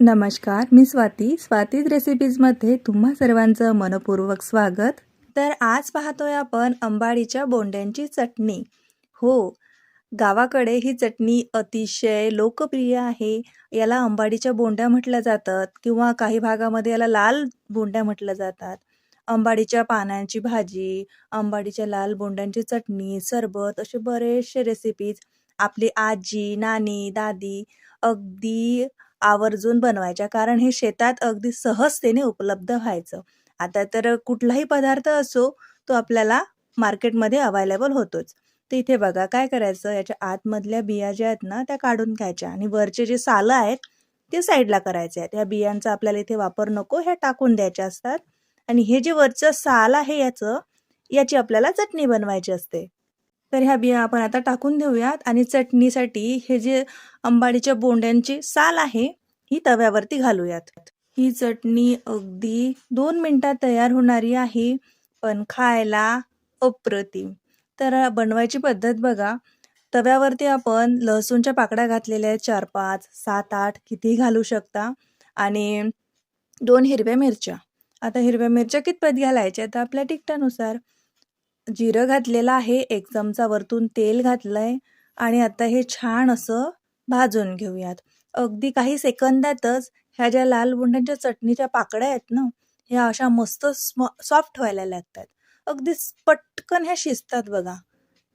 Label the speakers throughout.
Speaker 1: नमस्कार मी स्वाती. स्वातीज रेसिपीजमध्ये तुम्हा सर्वांचं मनपूर्वक स्वागत. तर आज पाहतोय आपण अंबाडीच्या बोंड्यांची चटणी. हो गावाकडे ही चटणी अतिशय लोकप्रिय आहे. याला अंबाडीच्या बोंड्या म्हटल्या जातात किंवा काही भागामध्ये याला लाल बोंड्या म्हटल्या जातात. अंबाडीच्या पानांची भाजी अंबाडीच्या लाल बोंड्यांची चटणी सरबत असे बरेचसे रेसिपीज आपली आजी नानी दादी अगदी आवर्जून बनवायच्या. कारण हे शेतात अगदी सहजतेने उपलब्ध व्हायचं. आता तर कुठलाही पदार्थ असो तो आपल्याला मार्केटमध्ये अवेलेबल होतोच. तर इथे बघा काय करायचं याच्या आतमधल्या बिया ज्या आहेत ना त्या काढून घ्यायच्या. आणि वरचे जे सालं आहेत ते साईडला करायचे आहेत. ह्या बियांचा आपल्याला इथे वापर नको ह्या टाकून द्यायच्या असतात. आणि हे जे वरचं साल आहे याचं याची आपल्याला चटणी बनवायची असते. तर ह्या बिया आपण आता टाकून देऊयात. आणि चटणीसाठी हे जे अंबाडीच्या बोंड्यांची साल आहे ही तव्यावरती घालूयात. ही चटणी अगदी दोन मिनटात तयार होणारी आहे पण खायला अप्रतिम. तर बनवायची पद्धत बघा. तव्यावरती आपण लसूणच्या पाकड्या घातलेल्या आहेत चार पाच सात आठ कितीही घालू शकता. आणि दोन हिरव्या मिरच्या. आता हिरव्या मिरच्या कितपत घालायच्या? तर आपल्या तिखटानुसार जिरं घातलेलं आहे एक चमचा वरतून तेल घातलं आहे आणि आता हे छान असं भाजून घेऊयात. अगदी काही सेकंदातच ह्या ज्या लाल बुंड्यांच्या चटणीच्या पाकड्या आहेत ना ह्या अशा मस्त स्म सॉफ्ट व्हायला लागतात. अगदी पटकन ह्या शिजतात बघा.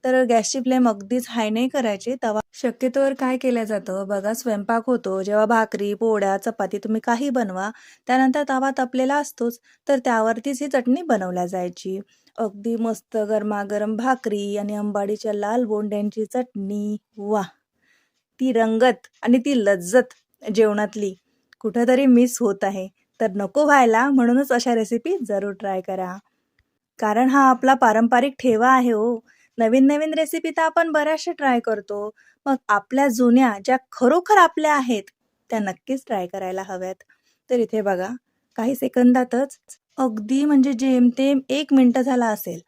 Speaker 1: तर गॅसची फ्लेम अगदीच हाय नाही करायची तवा शक्यतोवर काय केलं जातं? बघा स्वयंपाक होतो जेव्हा भाकरी पोळ्या चपाती तुम्ही काही बनवा त्यानंतर तवा तपलेला असतोच तर त्यावरतीच ही चटणी बनवल्या जायची. अगदी मस्त गरमागरम भाकरी आणि अंबाडीच्या लाल बोंड्यांची चटणी. वा! ती रंगत आणि ती लज्जत जेवणातली. कुठंतरी मिस होत आहे. तर नको व्हायला म्हणूनच अशा रेसिपी जरूर ट्राय करा. कारण हा आपला पारंपरिक ठेवा आहे हो. नवीन नवीन रेसिपी तर आपण बऱ्याचशा ट्राय करतो. मग आपल्या जुन्या ज्या खरोखर आपल्या आहेत त्या नक्कीच ट्राय करायला हव्यात. तर इथे बघा काही सेकंदातच अगदी म्हणजे जेमतेम एक मिनटं झाला असेल.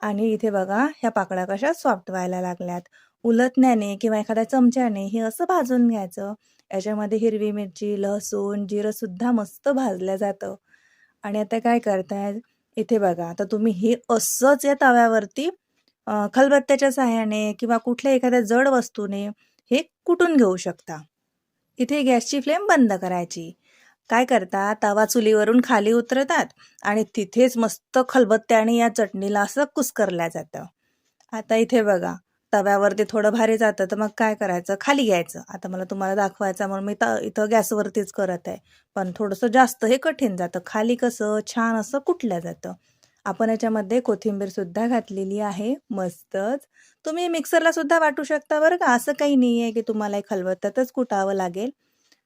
Speaker 1: आणि इथे बघा ह्या पाकळ्या कशा सॉफ्ट व्हायला लागल्यात. उलटण्याने किंवा एखाद्या चमच्याने हे असं भाजून घ्यायचं. याच्यामध्ये हिरवी मिरची लसूण जिरंसुद्धा मस्त भाजलं जातं. आणि आता काय करताय? इथे बघा आता तुम्ही हे असंच या तव्यावरती खलबत्त्याच्या सहाय्याने किंवा कुठल्या एखाद्या जड वस्तूने हे कुटून घेऊ शकता. इथे गॅसची फ्लेम बंद करायची. काय करतात? तवा चुलीवरून खाली उतरतात आणि तिथेच मस्त खलबत्त्याने या चटणीला असं कुस्करल्या जातं. आता इथे बघा तव्यावरती थोडं भारी जातं तर मग काय करायचं? खाली घ्यायचं. आता मला तुम्हाला दाखवायचं म्हणून मी त इथं गॅसवरतीच करत आहे. पण थोडंसं जास्त हे कठीण जातं. खाली कसं छान असं कुटलं जातं. आपण याच्यामध्ये कोथिंबीरसुद्धा घातलेली आहे मस्तच. तुम्ही मिक्सरला सुद्धा वाटू शकता बरं का असं काही नाही आहे की तुम्हाला एक खलबत्त्यातच कुटावं लागेल.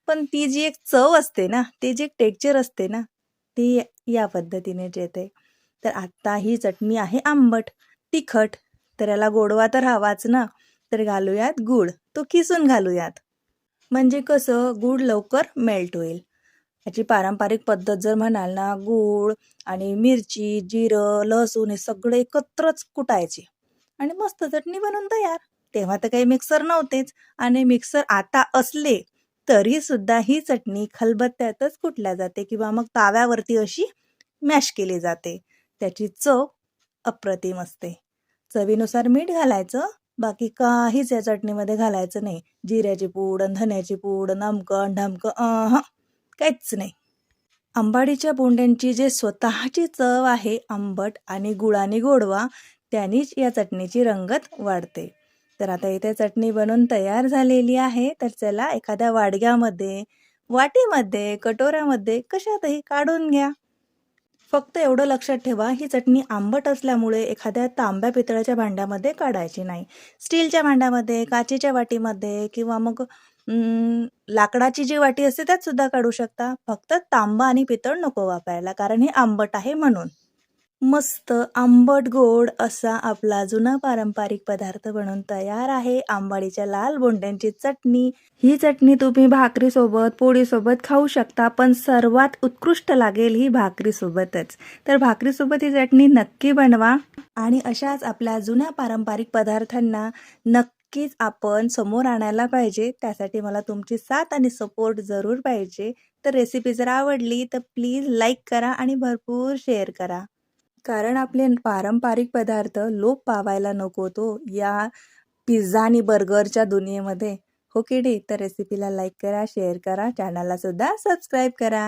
Speaker 1: पण ती जी एक चव असते ना ती जी एक टेक्चर असते ना ती या पद्धतीने येते. तर आत्ता ही चटणी आहे आंबट तिखट तर याला गोडवा तर हवाच ना तर घालूयात गूळ. तो किसून घालूयात. म्हणजे कसं गूळ लवकर मेल्ट होईल. याची पारंपरिक पद्धत जर म्हणाल ना गूळ आणि मिरची जिरं लसूण हे सगळे एकत्रच कुटायचे. आणि मस्त चटणी बनवून तयार. तेव्हा तर काही मिक्सर नव्हतेच. आणि मिक्सर आता असले तरी सुद्धा ही चटणी खलबत्त्यातच कुटल्या जाते किंवा मग ताव्यावरती अशी मॅश केली जाते. त्याची चव अप्रतिम असते. चवीनुसार मीठ घालायचं. बाकी काहीच या चटणीमध्ये घालायचं नाही. जिऱ्याची पूड धन्याची पूड नमकं ढमकं काहीच नाही. आंबाडीच्या बोंड्यांची जे स्वतःची चव आहे आंबट आणि गुळाने गोडवा त्यांनीच या चटणीची रंगत वाढते. तर आता इथे चटणी बनवून तयार झालेली आहे. तर चला एखाद्या वाडग्यामध्ये वाटीमध्ये कटोऱ्यामध्ये कशातही काढून घ्या. फक्त एवढं लक्षात ठेवा ही चटणी आंबट असल्यामुळे एखाद्या तांब्या पितळाच्या भांड्यामध्ये काढायची नाही. स्टीलच्या भांड्यामध्ये काचेच्या वाटीमध्ये किंवा मग लाकडाची जी वाटी असते त्यात सुद्धा काढू शकता. फक्त तांबा आणि पितळ नको वापरायला कारण हे आंबट आहे म्हणून. मस्त आंबट गोड असा आपला जुना पारंपरिक पदार्थ बनून तयार आहे. आंबाडीच्या लाल बोंड्यांची चटणी. ही चटणी तुम्ही भाकरीसोबत पोळीसोबत खाऊ शकता पण सर्वात उत्कृष्ट लागेल ही भाकरीसोबतच. तर भाकरीसोबत ही चटणी नक्की बनवा. आणि अशाच आपल्या जुन्या पारंपरिक पदार्थांना नक्कीच आपण समोर आणायला पाहिजे. त्यासाठी मला तुमची साथ आणि सपोर्ट जरूर पाहिजे. तर रेसिपी जर आवडली तर प्लीज लाईक करा आणि भरपूर शेअर करा. कारण आपले पारंपरिक पदार्थ लोप पावायला नको तो या पिझ्झा आणि बर्गरच्या दुनियेमध्ये. हो किडी तर रेसिपीला लाईक करा शेअर करा चॅनलला सुद्धा सबस्क्राईब करा.